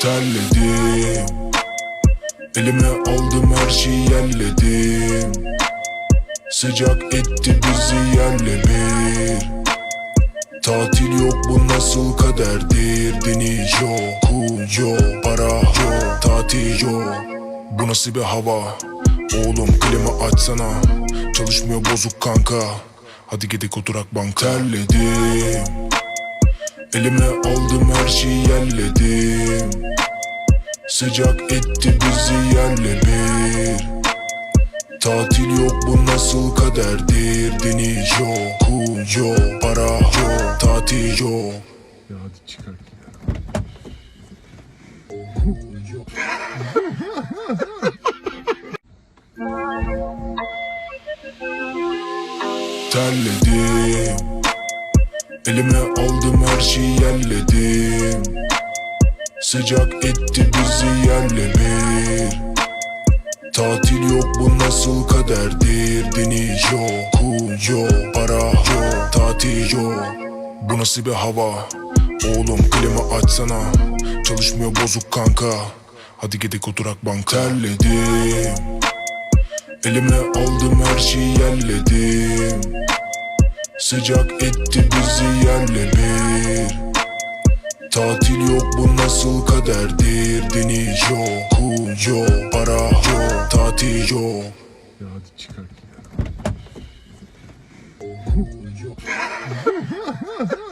Terledim. Elime aldım her şeyi yerledim. Sıcak etti bizi yerle bir. Tatil yok bu nasıl kaderdir? Deniz yok, kum yok, para yok Tatil yok, bu nasıl bir hava? Oğlum klima açsana. Çalışmıyor bozuk kanka. Hadi gidelim oturak banka. Terledim Elime aldım her şeyi yerledim. Sıcak etti bizi yerle bir. Tatil yok bu nasıl kaderdir? Deniz yok, kum yok, para yok Tatil yok. Ya hadi çıkar. Terledim Elime aldım her şeyi yerledim. Sıcak etti bizi yerle bir Tatil yok bu nasıl kaderdir? Deniz yok, kum yok, para yok Tatil yok, bu nasıl bir hava? Oğlum klima açsana. Çalışmıyor bozuk kanka. Hadi gidelim oturak banka. Terledim. Elime aldım her şeyi yerledim Sıcak etti bizi yerle bir. Tatil yok bu nasıl kaderdir? Deniz yok, kum yok, para yok Tatil yok. Ya hadi çıkar ya.